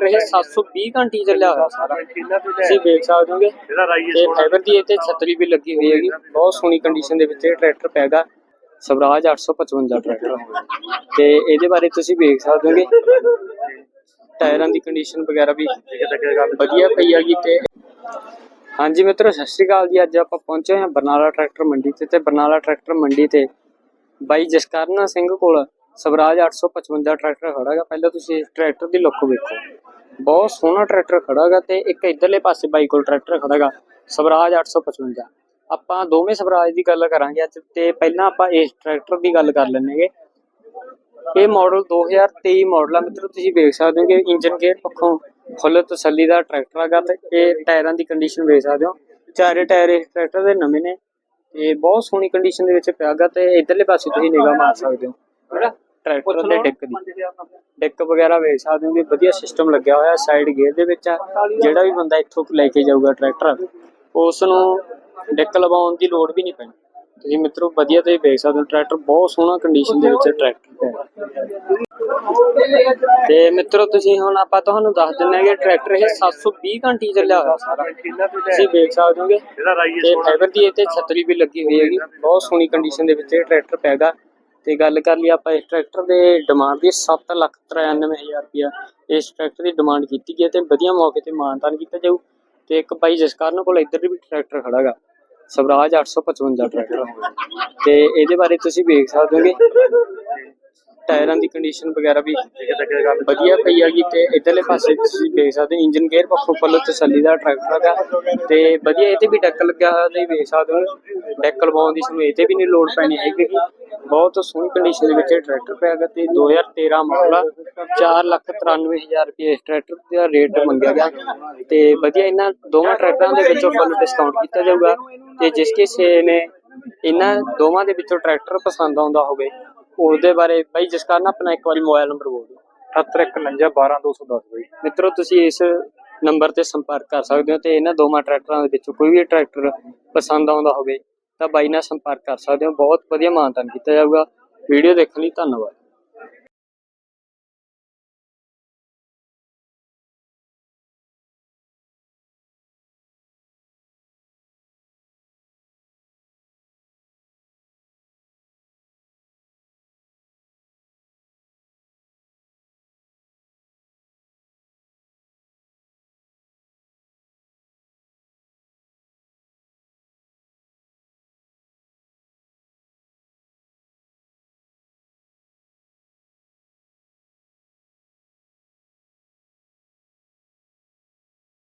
Tractor 720 ਘੰਟੀ ਚੱਲਿਆ ਹੋਇਆ ਸਾਰਾ। ਤੁਸੀਂ ਦੇਖ ਸਕਦੇ ਹੋਗੇ ਤੇ ਫਾਈਬਰ ਦੀ ਇੱਥੇ ਛਤਰੀ ਵੀ ਲੱਗੀ ਹੋਈ ਹੈਗੀ। ਬਹੁਤ ਸੋਹਣੀ ਕੰਡੀਸ਼ਨ ਦੇ ਵਿੱਚ ਇਹ ਟਰੈਕਟਰ ਪੈਗਾ ਸਵਰਾਜ 855 ਟਰੈਕਟਰ ਤੇ ਇਹਦੇ ਬਾਰੇ ਤੁਸੀਂ ਵੇਖ ਸਕਦੇ ਹੋਗੇ। ਟਾਇਰਾਂ ਦੀ ਕੰਡੀਸ਼ਨ ਵਗੈਰਾ ਵੀ ਵਧੀਆ ਪਈ ਹੈਗੀ ਤੇ ਹਾਂਜੀ ਮਿੱਤਰੋ, ਸਤਿ ਸ਼੍ਰੀ ਅਕਾਲ ਜੀ। ਅੱਜ ਆਪਾਂ ਪਹੁੰਚੇ ਹਾਂ ਬਰਨਾਲਾ ਟਰੈਕਟਰ ਮੰਡੀ ਤੇ ਤੇ ਬਰਨਾਲਾ ਟਰੈਕਟਰ ਮੰਡੀ ਤੇ ਬਾਈ ਜਸਕਰਨ ਸਿੰਘ ਕੋਲ। ਸਵਰਾਜ 855 ਟਰੈਕਟਰ ਖੜਾ ਹੈਗਾ ਪਹਿਲਾਂ ਤੁਸੀਂ ਇਸ ਟਰੈਕਟਰ ਦੀ ਲੁੱਕ ਵੇਖੋ। ਬਹੁਤ ਸੋਹਣਾ ਟਰੈਕਟਰ ਖੜਾ ਹੈਗਾ ਤੇ ਇੱਕ ਇਧਰਲੇ ਪਾਸੇ ਬਾਈ ਕੋਲ ਟਰੈਕਟਰ ਖੜਾ ਸਵਰਾਜ 855 ਆਪਾਂ ਦੋਵੇਂ ਸਵਰਾਜ ਦੀ ਗੱਲ ਕਰਾਂਗੇ ਅੱਜ ਤੇ ਪਹਿਲਾਂ ਆਪਾਂ ਇਸ ਟਰੈਕਟਰ ਦੀ ਗੱਲ ਕਰ ਲੈਣਗੇ ਇਹ ਮਾਡਲ 2023 ਮਾਡਲ ਆ ਮਿੱਤਰੋ, ਤੁਸੀਂ ਵੇਖ ਸਕਦੇ ਹੋ ਕਿ ਇੰਜਨ ਗੇਅਰ ਪੱਖੋਂ ਫੁੱਲ ਤਸੱਲੀ ਦਾ ਟਰੈਕਟਰ ਹੈਗਾ ਤੇ ਇਹ ਟਾਇਰਾਂ ਦੀ ਕੰਡੀਸ਼ਨ ਵੇਖ ਸਕਦੇ ਹੋ। ਚਾਰੇ ਟਾਇਰ ਇਸ ਟਰੈਕਟਰ ਦੇ ਨਵੇਂ ਨੇ ਤੇ ਬਹੁਤ ਸੋਹਣੀ ਕੰਡੀਸ਼ਨ ਦੇ ਵਿੱਚ ਪਿਆਗਾ ਤੇ ਇਧਰਲੇ ਪਾਸੇ ਤੁਸੀਂ ਨਿਗਾਹ ਮਾਰ ਸਕਦੇ ਹੋ। ਹੈਨਾ ਟਰੈਕਟਰ ਦੇ ਡੈਕ ਦੀ ਡੈਕ ਵਗੈਰਾ ਵੇਖ ਸਕਦੇ ਹੋ ਕਿ ਵਧੀਆ ਸਿਸਟਮ ਲੱਗਿਆ ਹੋਇਆ ਸਾਈਡ ਗੇਅਰ ਦੇ ਵਿੱਚ। ਆ ਜਿਹੜਾ ਵੀ ਬੰਦਾ ਇੱਥੋਂ ਲੈ ਕੇ ਜਾਊਗਾ ਟਰੈਕਟਰ ਉਸ ਨੂੰ ਡੈਕ ਲਵਾਉਣ ਦੀ ਲੋੜ ਵੀ ਨਹੀਂ ਪੈਣੀ। ਤੁਸੀਂ ਮਿੱਤਰੋ ਵਧੀਆ ਤੇ ਵੇਖ ਸਕਦੇ ਹੋ ਟਰੈਕਟਰ ਬਹੁਤ ਸੋਹਣਾ ਕੰਡੀਸ਼ਨ ਦੇ ਵਿੱਚ ਟਰੈਕਟਰ ਹੈ। ਤੇ ਮਿੱਤਰੋ ਤੁਸੀਂ ਹੁਣ ਆਪਾਂ ਤੁਹਾਨੂੰ ਦੱਸ ਦਿੰਦੇ ਹਾਂ ਕਿ ਟਰੈਕਟਰ ਇਹ 720 ਘੰਟੀ ਚੱਲਿਆ ਹੋਇਆ ਸਾਰਾ। ਤੁਸੀਂ ਵੇਖ ਸਕਦੇ ਹੋਗੇ। ਤੇ ਫਾਈਬਰ ਦੀ ਇੱਥੇ ਛਤਰੀ ਵੀ ਲੱਗੀ ਹੋਈ ਹੈਗੀ। ਬਹੁਤ ਸੋਹਣੀ ਕੰਡੀਸ਼ਨ ਦੇ ਵਿੱਚ ਇਹ ਟਰੈਕਟਰ ਪੈਗਾ ਤੇ ਗੱਲ ਕਰ ਲਈ ਆਪਾਂ ਇਸ ਟਰੈਕਟਰ ਦੇ ਡਿਮਾਂਡ ਦੀ 7 ਲੱਖ 93000 ਰੁਪਇਆ ਇਸ ਟਰੈਕਟਰ ਦੀ ਡਿਮਾਂਡ ਕੀਤੀ ਗਈ ਹੈ ਤੇ ਵਧੀਆ ਮੌਕੇ ਤੇ ਮਾਨਤਾਨ ਕੀਤਾ ਜਾਊ। ਤੇ ਇੱਕ ਭਾਈ ਜਸਕਰਨ ਕੋਲ ਇੱਧਰ ਵੀ ਟਰੈਕਟਰ ਖੜਾਗਾ ਸਵਰਾਜ 855 ਟਰੈਕਟਰ। ਤੇ ਇਹਦੇ ਬਾਰੇ ਤੁਸੀਂ ਵੇਖ ਸਕਦੇ ਹੋਗੇ। ਟਾਇਰਾਂ ਦੀ ਕੰਡੀਸ਼ਨ ਵਗੈਰਾ ਵੀ ਵਧੀਆ ਪਈ ਹੈਗੀ ਤੇ ਇਧਰਲੇ ਪਾਸੇ ਤੁਸੀਂ ਦੇਖ ਸਕਦੇ ਹੋ ਇੰਜਨ ਗੇਅਰ ਪੱਖੋਂ ਫੁੱਲ ਤਸੱਲੀ ਦਾ ਟਰੈਕਟਰ ਹੈਗਾ। ਤੇ ਵਧੀਆ ਇਹ ਵੀ ਡੈਕ ਲੱਗਿਆ ਹੋਇਆ ਤੁਸੀਂ ਵੇਖ ਸਕਦੇ ਹੋ। ਡੈਕ ਲਵਾਉਣ ਦੀ ਤੁਹਾਨੂੰ ਇਹ ਵੀ ਨਹੀਂ ਲੋੜ ਪੈਣੀ ਹੈਗੀ। ਬਹੁਤ ਸੋਹਣੀ ਕੰਡੀਸ਼ਨ ਦੇ ਵਿੱਚ ਇਹ ਟਰੈਕਟਰ ਪਿਆ ਹੈਗਾ ਤੇ 2013 ਮਾਡਲ ਆ 493000 ਰੁਪਏ ਇਸ ਟਰੈਕਟਰ ਦਾ ਰੇਟ ਮੰਗਿਆ ਗਿਆ ਤੇ ਵਧੀਆ ਇਹਨਾਂ ਦੋਵਾਂ ਟਰੈਕਟਰਾਂ ਦੇ ਵਿੱਚੋਂ ਫੁੱਲ ਡਿਸਕਾਊਂਟ ਕੀਤਾ ਜਾਊਗਾ ਤੇ ਜਿਸ ਕਿਸੇ ਨੇ ਇਹਨਾਂ ਦੋਵਾਂ ਦੇ ਵਿੱਚੋਂ ਟਰੈਕਟਰ ਪਸੰਦ ਆਉਂਦਾ ਹੋਵੇ ਉਹਦੇ ਬਾਰੇ ਬਾਈ ਜਿਸ ਕਾਰਨ ਆਪਣਾ ਇੱਕ ਵਾਰੀ ਮੋਬਾਈਲ ਨੰਬਰ ਬੋਲ ਦਿਓ। 7151 ਬਈ। ਮਿੱਤਰੋ ਤੁਸੀਂ ਇਸ ਨੰਬਰ ਤੇ ਸੰਪਰਕ ਕਰ ਸਕਦੇ ਹੋ ਤੇ ਇਹਨਾਂ ਦੋਵਾਂ ਟਰੈਕਟਰਾਂ ਦੇ ਵਿੱਚੋਂ ਕੋਈ ਵੀ ਟਰੈਕਟਰ ਪਸੰਦ ਆਉਂਦਾ ਹੋਵੇ ਤਾਂ ਬਾਈ ਨਾਲ ਸੰਪਰਕ ਕਰ ਸਕਦੇ ਹੋ। ਬਹੁਤ ਵਧੀਆ ਮਾਨਤਾਨ ਕੀਤਾ ਜਾਊਗਾ। ਵੀਡੀਓ ਦੇਖਣ ਲਈ ਧੰਨਵਾਦ।